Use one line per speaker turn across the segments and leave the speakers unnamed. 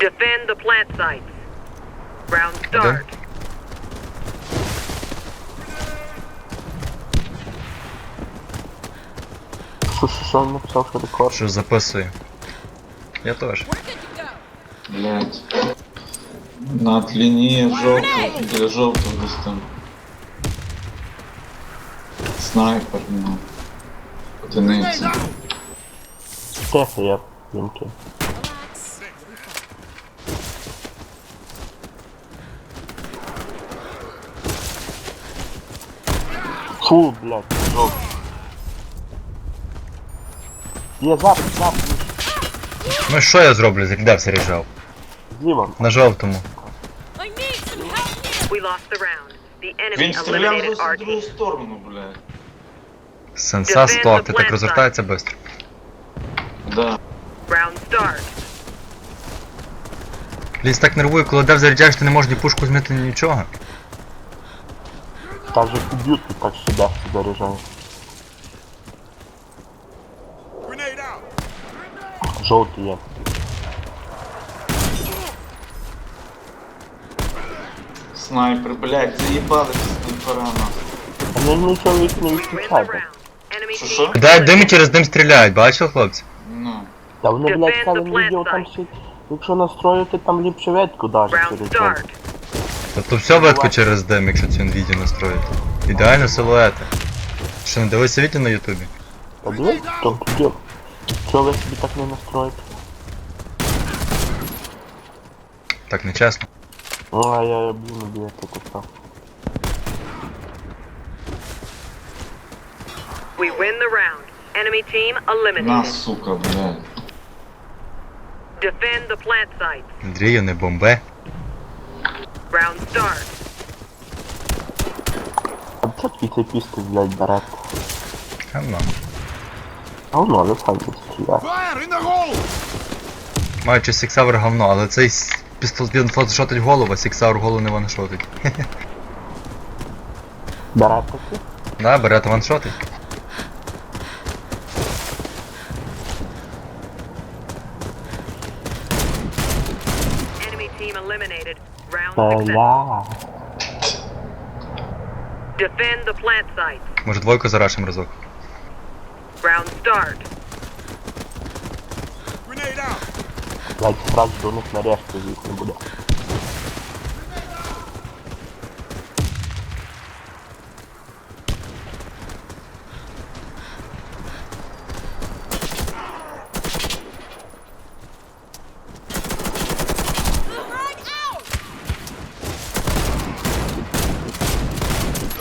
Defend the plant sites. Round start.
Що, що, що він написав, що рекорд?
Що записую. Я теж.
Блять. Над лінією жовтого, біля жовтого десь там. Снайпер, ну. Одиниці.
Тихо, я вімки. Фу, блядь, жовтий. Є запис, запис,
Ну що я зроблю, де все ріжав?
зліва.
На жовтому.
I need some help here.
We lost the round. The enemy
Він стріляв
eliminated
зовсім
our
в другу
team.
сторону, блядь.
Сенса 100, ти так розвертається швидко.
Да.
Round start.
Ліс так нервує, коли дев заряджаєш, ти не можеш ні пушку змити, ні нічого.
Так же і так сюди заряджає. Жовтий є.
Снайпер, блядь, заїбали ці снайпера нахуй.
А мені нічого не відключайте.
Що, що?
Дай дим і через дим стріляють, бачив, хлопці?
Ну.
Та вони, блядь,
the
відео там ще, якщо настроїти там ліпше ветку даже через
start.
Тобто все ветко через дим, якщо цю відео настроїти. Ідеально силуети. Що, не дивися відео на ютубі?
Та дивись, там тоді. Чого ви собі так не настроїте?
Так нечесно.
Ну, а я блін, бігати кусав.
We win the round. Enemy team
На,
eliminated.
сука, блядь.
Defend the plant sites.
Андрію, не бомбе.
Цей пістоль, блядь, берете?
Гамно.
А воно, але сам стріляє.
Маючи сіксавер говно, але цей с- пістол він фотошотить голову, а сіксавер голову не ваншотить.
Берете ти?
Да, берете ваншотить.
Enemy team eliminated. Round success.
Бля.
Defend the plant sites.
Може двойку зарашим разок.
Round start.
Блядь, сразу до них нарешті їх не буде.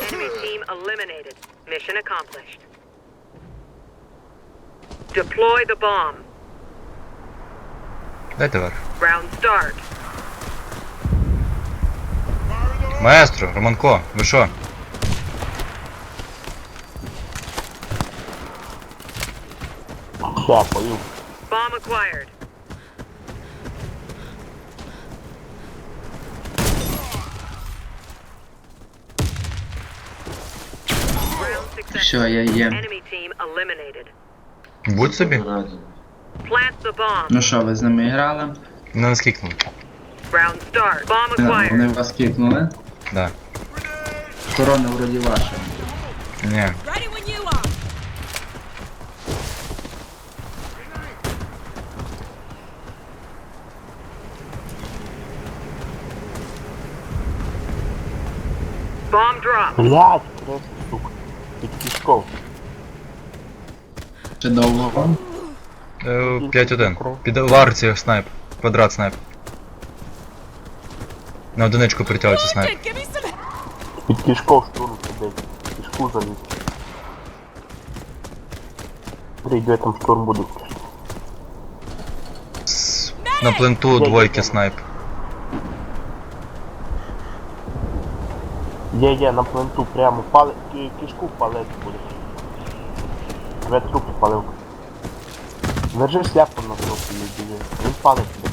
Enemy team eliminated. Mission accomplished. Deploy the bomb.
Дайте верх.
Round start.
Маестро, Романко, ви що?
Ще, пою.
Bomb acquired. Round success.
Все, я є.
Будь собі.
Ну що, ви з ними грали?
Не наскікнув.
Round
Да. Вони вас кикнули.
Да.
Корона вроді ваша.
Ні.
Bomb drop.
Крест, кішков.
Ще довго.
Е, 5-1. Під варці снайп. Квадрат снайп. На одиничку притягується снайп.
Під кішков штурм сидить. Кішку заліз. Прийде там штурм буде.
С- На пленту двойки снайп.
Є, є, на пленту прямо пали... кішку палити буде. Тебе трупи палив. Держи шляпу на трупі біжи. Він палить тебе.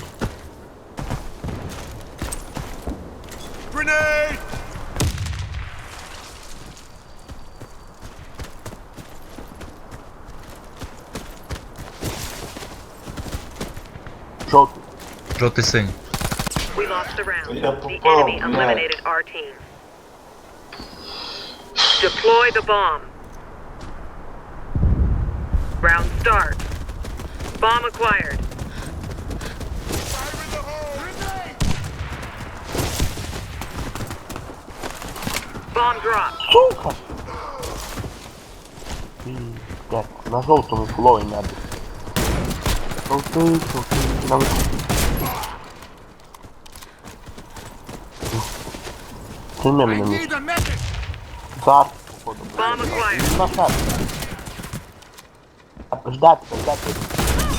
Жовтий.
Жовтий синій.
We lost the round.
Я
The
попав,
enemy
блядь.
eliminated our team. Deploy the bomb. Round start. Bomb acquired. Bomb dropped.
Сука! Пиздец, на жовтому флої надо. Жовтий, жовтий, на висоті. Прийми мене місце. Походу. На шар. Ждати, ждати.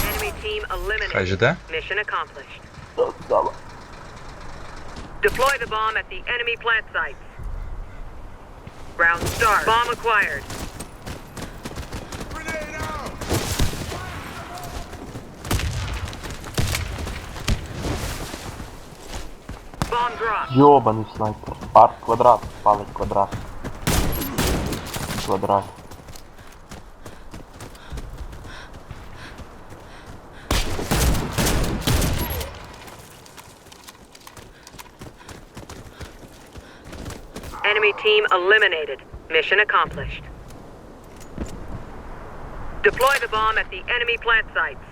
Enemy team
Хай
eliminated.
жде.
Mission accomplished.
Давай.
Deploy the bomb at the enemy plant sites. Round start. Bomb acquired. Bomb dropped.
Йобаний снайпер. Пар квадрат, палить квадрат. Квадрат.
Enemy team eliminated. Mission accomplished. Deploy the bomb at the enemy plant sites.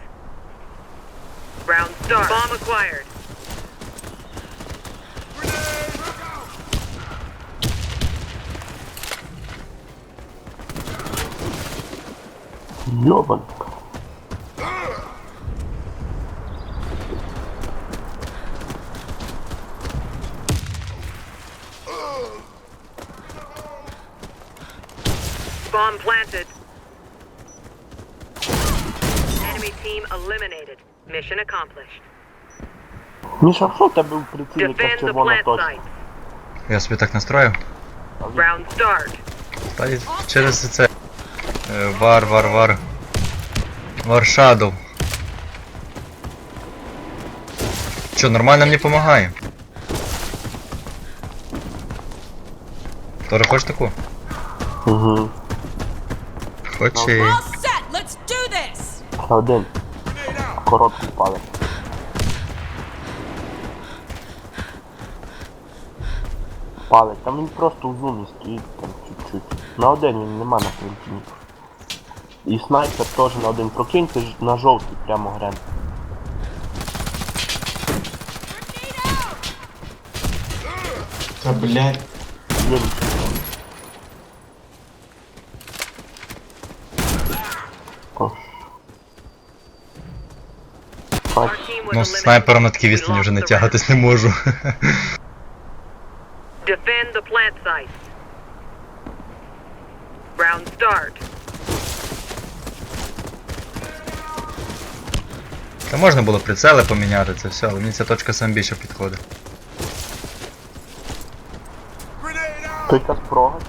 Round start. Bomb acquired.
Йобаний.
Bomb planted. Enemy team eliminated. Mission accomplished.
Міша, що в тебе в прицілі
Defend the
червона
plant
точка?
sites.
Я собі так настроїв.
Round start.
Та й через це. Е, Вар, вар, вар. Вар Shadow. Нормально мені допомагає? Тоже хочеш таку?
Угу.
Хоче.
Один. Короткий палець. Палець, там він просто у зумі стоїть там чуть-чуть. На один він нема на фронті. І снайпер теж на один прокиньте ж на жовтий прямо грен.
Та блядь.
Є
Ну, з снайпером на такій відстані вже не тягатись не можу.
Defend the plant sites. Round start.
Та можна було прицели поміняти це все, але мені ця точка сам більше підходить.
якась прога.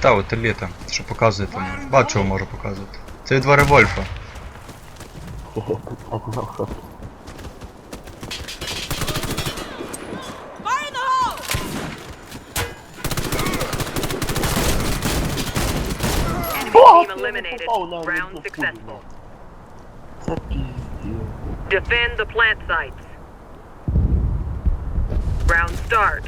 Та от еліта, що показує там. Багато чого можу показувати. Це від Вари Вольфа.
Що?
Fire in the hole.
Enemy
О,
team eliminated. Round successful.
Пулю. Це піздець.
Defend the plant sites. Round start.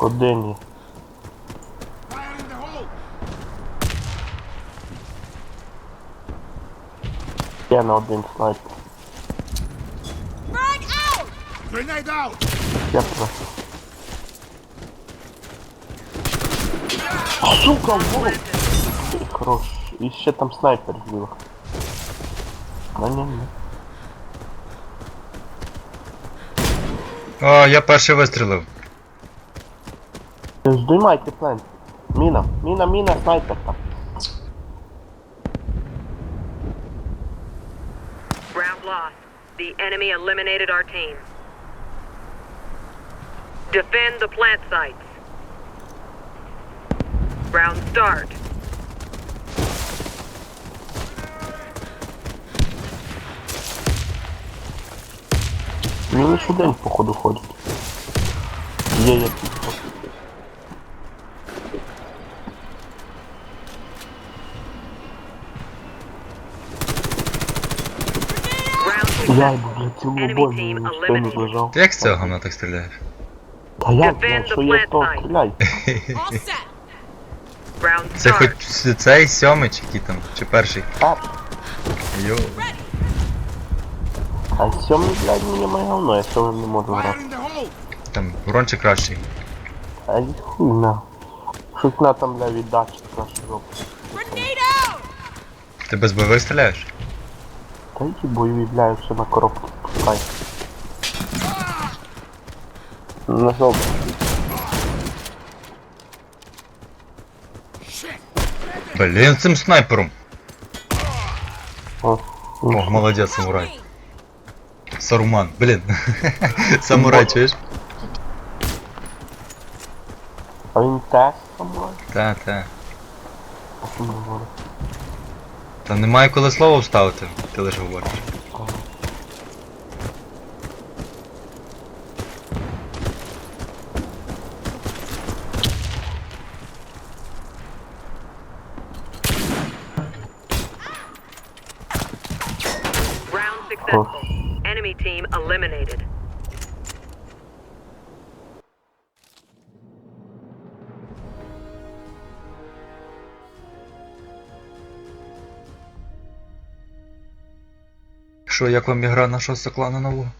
Один є. Ще на один снайпер.
Frag out.
Я просто. Сука, вот! Хорош. І ще там снайпер зліва. На ні, ні.
О, я перший вистрілив.
Здоймайте плент. Міна, міна, міна, снайпер там.
Round lost. The enemy eliminated our team. Defend the plant sites. Round start.
Не лише день, походу, ходит. Я Є, є.
Я
для цілу бою ніхто
не
лежав.
Ти як з цього гамна так стріляєш?
Та я
что
що я
то
стреляй?
Це хоч цей сьомий чи який там, чи перший? Йоу
а сьомий, блядь, мені моє говно, я сьомим не можу грати.
Там урончик кращий.
А й хуй на. Щось на там, бля, віддачі краще.
Grenade!
Ти без бойових стріляєш?
Та ті бойові, бля, все на коробки пускай. На жопу.
Блін, цим снайпером.
О,
О, молодець, самурай. Саруман, блін. Самурай, чуєш?
А він теж самурай?
Та, та.
А що не говорить?
Та немає коли слово вставити, ти лише говориш.
Round successful. Team eliminated.
Що, як вам ігра нашого клана нового?